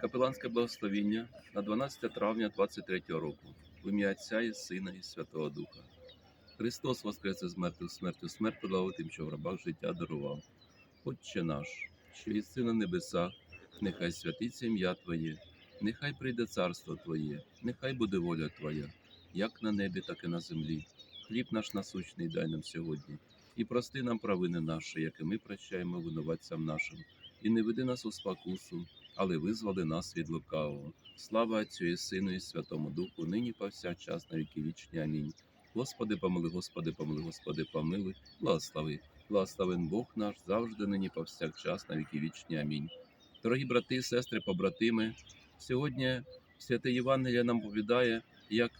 Капеланське благословіння на 12 травня 23 року в ім'я Отця і Сина і Святого Духа. Христос воскресе з мертвих смертю, смерть подав тим, що в рабах життя дарував. Отче наш, що єси на небесах, нехай святиться ім'я Твоє, нехай прийде царство Твоє, нехай буде воля Твоя, як на небі, так і на землі. Хліб наш насущний дай нам сьогодні, і прости нам провини наші, як і ми прощаємо винуватцям нашим, і не веди нас у спокусу, але визволи нас від лукавого. Слава Отцю і Сину, і Святому Духу, нині повсякчас на віки вічні. Амінь. Господи, помили, Господи, помили, Господи, помилуй, благослови. Благословен Бог наш завжди нині повсякчас на віки вічні. Амінь. Дорогі брати, сестри, побратими, сьогодні святе Євангеліє нам повідає, як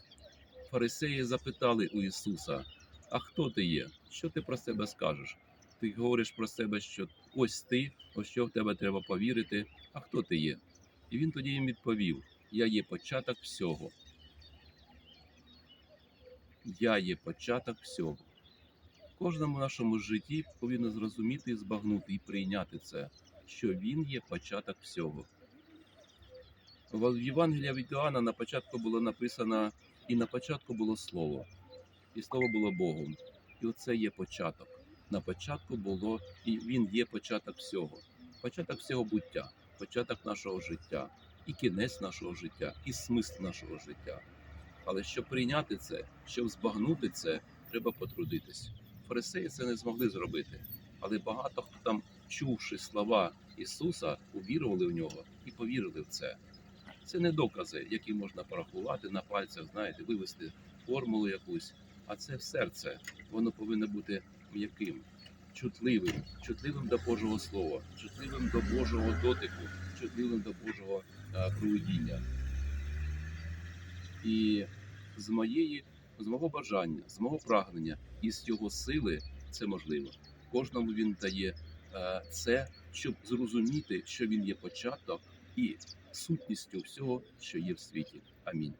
фарисеї запитали у Ісуса: А хто ти є? Що ти про себе скажеш? Ти говориш про себе, що ось ти, ось що в тебе треба повірити, а хто ти є? І він тоді їм відповів: Я є початок всього. Я є початок всього. В кожному нашому житті повинно зрозуміти, збагнути і прийняти це, що він є початок всього. В Євангелія від Іоанна на початку було написано, і на початку було слово, і слово було Богом. І оце є початок. На початку було, і він є початок всього. Початок всього буття, початок нашого життя, і кінець нашого життя, і смисл нашого життя. Але щоб прийняти це, щоб збагнути це, треба потрудитись. Фарисеї це не змогли зробити, але багато хто там, чувши слова Ісуса, увірували в нього і повірили в це. Це не докази, які можна порахувати на пальцях, знаєте, вивести формулу якусь, а це в серце. Воно повинно бути м'яким, чутливим, чутливим до Божого Слова, чутливим до Божого дотику, чутливим до Божого е, проведіння. І з моєї, з мого бажання, з мого прагнення і з його сили це можливо. Кожному він дає е, це, щоб зрозуміти, що він є початок і сутністю всього, що є в світі. Амінь.